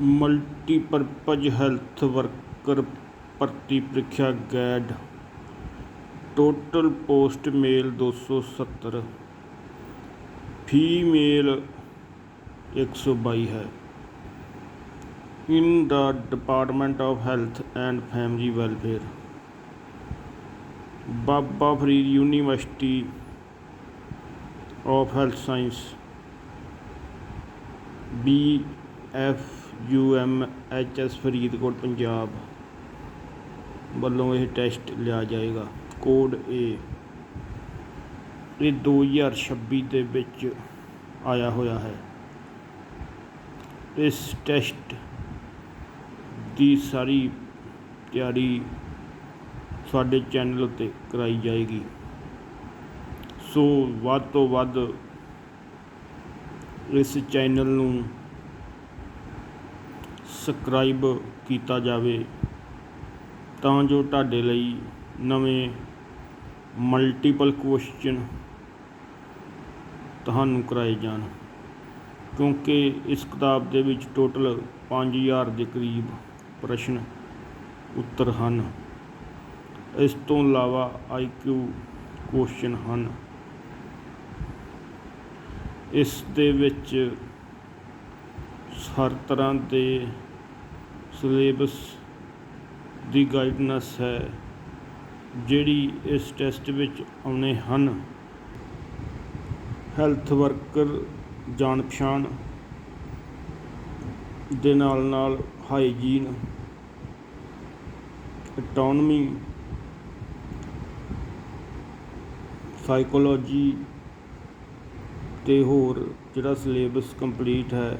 Multipurpose health worker ਭਰਤੀ ਪ੍ਰੀਖਿਆ guide total post ਮੇਲ ਦੋ ਸੌ ਸੱਤਰ ਫੀਮੇਲ ਇੱਕ ਸੌ ਬਾਈ ਹੈ in the department of health and family welfare Baba Farid university of health science B F U M H S Faridkot, Punjab ਵੱਲੋਂ ਇਹ ਟੈਸਟ ਲਿਆ ਜਾਏਗਾ। ਕੋਡ ਏ ਇਹ 2026 ਦੇ ਵਿੱਚ ਆਇਆ ਹੋਇਆ ਹੈ। ਇਸ ਟੈਸਟ ਦੀ ਸਾਰੀ ਤਿਆਰੀ ਸਾਡੇ ਚੈਨਲ ਉੱਤੇ ਕਰਾਈ ਜਾਏਗੀ। ਸੋ ਵੱਧ ਤੋਂ ਵੱਧ ਇਸ ਚੈਨਲ ਨੂੰ ਸਬਸਕ੍ਰਾਈਬ ਕੀਤਾ ਜਾਵੇ, ਤਾਂ ਜੋ ਤੁਹਾਡੇ ਲਈ ਨਵੇਂ ਮਲਟੀਪਲ ਕੁਐਸਚਨ ਤੁਹਾਨੂੰ ਕਰਾਏ ਜਾਣ। ਕਿਉਂਕਿ ਇਸ ਕਿਤਾਬ ਦੇ ਵਿੱਚ ਟੋਟਲ 5000 ਦੇ ਕਰੀਬ ਪ੍ਰਸ਼ਨ ਉੱਤਰ ਹਨ। ਇਸ ਤੋਂ ਇਲਾਵਾ ਆਈਕਿਊ ਕੁਐਸਚਨ ਹਨ। ਇਸ ਦੇ ਵਿੱਚ ਹਰ ਤਰ੍ਹਾਂ ਦੇ ਸਿਲੇਬਸ ਦੀ ਗਾਈਡਨੈਸ ਹੈ, ਜਿਹੜੀ ਇਸ ਟੈਸਟ ਵਿੱਚ ਆਉਣੇ ਹਨ। ਹੈਲਥ ਵਰਕਰ ਜਾਣ ਪਛਾਣ ਦੇ ਨਾਲ ਨਾਲ ਹਾਈਜੀਨ ਅਟੋਨਮੀ ਸਾਈਕੋਲੋਜੀ ਤੇ ਹੋਰ ਜਿਹੜਾ ਸਿਲੇਬਸ ਕੰਪਲੀਟ ਹੈ,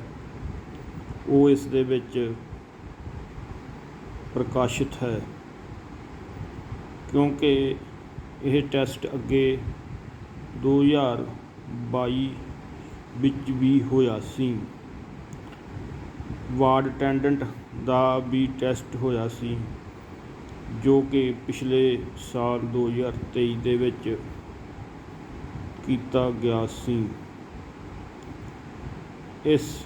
ਉਹ ਇਸ ਦੇ ਵਿੱਚ ਪ੍ਰਕਾਸ਼ਿਤ ਹੈ, ਕਿਉਂਕਿ ਇਹ ਟੈਸਟ ਅੱਗੇ 2022 ਵਿੱਚ ਵੀ ਹੋਇਆ ਸੀ। ਵਾਰਡ ਅਟੈਂਡੈਂਟ ਦਾ ਵੀ ਟੈਸਟ ਹੋਇਆ ਸੀ, ਜੋ ਕਿ ਪਿਛਲੇ ਸਾਲ 2023 ਦੇ ਵਿੱਚ ਕੀਤਾ ਗਿਆ ਸੀ। ਇਸ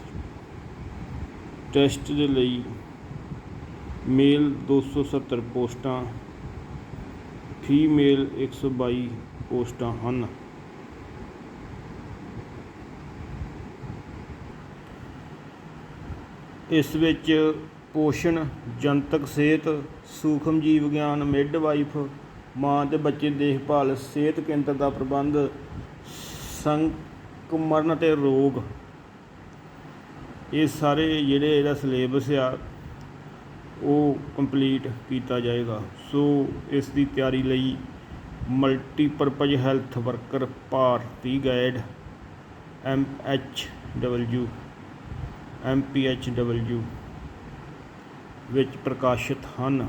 ਟੈਸਟ ਦੇ ਲਈ ਮੇਲ 270 ਪੋਸਟਾਂ ਫੀਮੇਲ 122 ਪੋਸਟਾਂ ਹਨ। ਇਸ ਵਿੱਚ ਪੋਸ਼ਣ, ਜਨਤਕ ਸਿਹਤ, ਸੂਖਮ ਜੀਵ ਵਿਗਿਆਨ ਮਿਡਵਾਈਫ ਮਾਂ ਤੇ ਬੱਚੇ ਦੀ ਦੇਖਭਾਲ, ਸਿਹਤ ਕੇਂਦਰ ਦਾ ਪ੍ਰਬੰਧ ਸੰਕਰਮਣ ਅਤੇ ਰੋਗ। ਇਹ ਸਾਰੇ ਜਿਹੜੇ ਇਹਦਾ ਸਿਲੇਬਸ ਆ ਉਹ ਕੰਪਲੀਟ ਕੀਤਾ ਜਾਏਗਾ। ਸੋ ਇਸ ਦੀ ਤਿਆਰੀ ਲਈ multipurpose health worker Bharti guide M H W M P H W ਵਿੱਚ ਪ੍ਰਕਾਸ਼ਿਤ ਹਨ।